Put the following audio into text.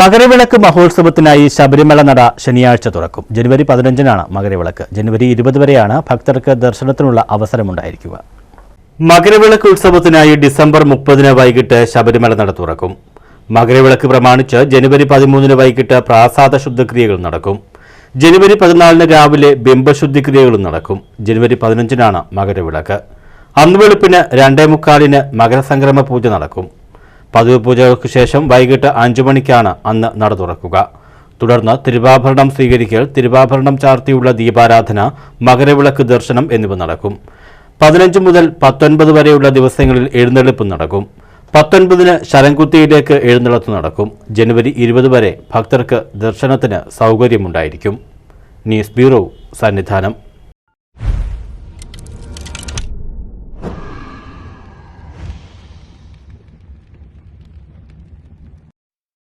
മകരവിളക്ക് മഹോത്സവത്തിനായി ശബരിമല നട ശനിയാഴ്ച തുറക്കും. ജനുവരി പതിനഞ്ചിനാണ് മകരവിളക്ക്. ജനുവരി ഇരുപത് വരെയാണ് ഭക്തർക്ക് ദർശനത്തിനുള്ള അവസരമുണ്ടായിരിക്കുക. മകരവിളക്ക് ഉത്സവത്തിനായി ഡിസംബർ മുപ്പതിന് വൈകിട്ട് ശബരിമല നട തുറക്കും. മകരവിളക്ക് പ്രമാണിച്ച് ജനുവരി പതിമൂന്നിന് വൈകിട്ട് പ്രാസാദ ശുദ്ധക്രിയകൾ നടക്കും. ജനുവരി പതിനാലിന് രാവിലെ ബിംബശുദ്ധിക്രിയകളും നടക്കും. ജനുവരി പതിനഞ്ചിനാണ് മകരവിളക്ക്. അന്ന് വെളുപ്പിന് രണ്ടേ മുക്കാലിന് മകരസംക്രമ പൂജ നടക്കും. പതിവ് പൂജകൾക്ക് ശേഷം വൈകിട്ട് അഞ്ചു മണിക്കാണ് അന്ന് നട തുറക്കുക. തുടർന്ന് തിരുവാഭരണം സ്വീകരിക്കൽ തിരുവാഭരണം ചാർത്തിയുള്ള ദീപാരാധന മകരവിളക്ക് ദർശനം എന്നിവ നടക്കും. പതിനഞ്ച് മുതൽ പത്തൊൻപത് വരെയുള്ള ദിവസങ്ങളിൽ എഴുന്നള്ളിപ്പ് നടക്കും. പത്തൊൻപതിന് ശരംകുത്തിയിലേക്ക് എഴുന്നള്ളത്ത് നടക്കും. ജനുവരി ഇരുപത് വരെ ഭക്തർക്ക് ദർശനത്തിന് സൗകര്യമുണ്ടായിരിക്കും. News bureau Sannidhanam.